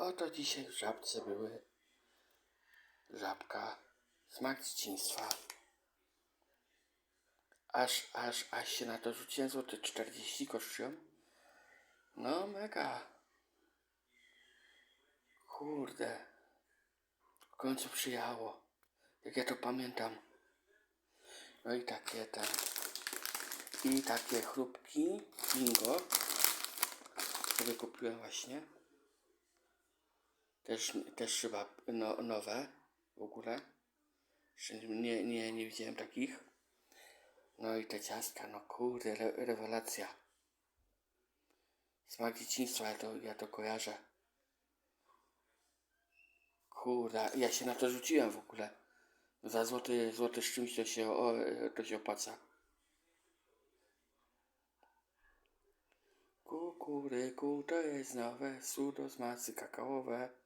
Oto dzisiaj w żabce były żabka, smak dzieciństwa. Aż, aż, aż się na to rzuciłem, złoty 40 kosztują. No mega. Kurde. W końcu przyjało. Jak ja to pamiętam. No i takie ten. I takie chrupki bingo. Sobie kupiłem właśnie. Też, też chyba no, nowe w ogóle. Jeszcze nie, nie, nie widziałem takich. No i te ciastka, no kurde, re, rewelacja. Smak dzieciństwa, ja to, ja to kojarzę. Kurde, ja się na to rzuciłem w ogóle. Za złoty, złoty z czymś to się, o, to się opłaca. Kukuryku to jest nowe sudo z masy kakaowe.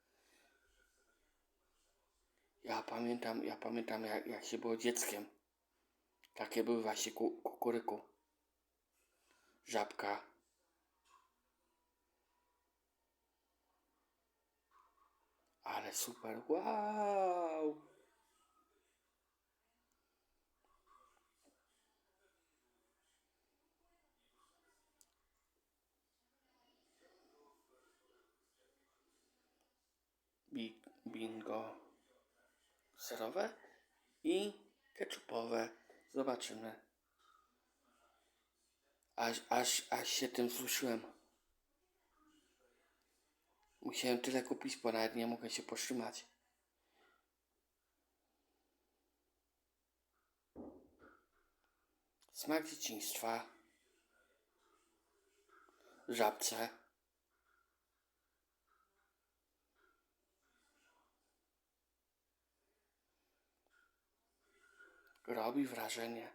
Ja pamiętam, ja pamiętam jak, jak się było dzieckiem. Takie były właśnie ku, kukuryku. Żabka. Ale super, wow! Bi- Bingo serowe i ketchupowe. Zobaczymy. Aż, aż, aż się tym wzruszyłem. Musiałem tyle kupić, bo nawet nie mogę się powstrzymać. Smak dzieciństwa. Żabce. Robi wrażenie.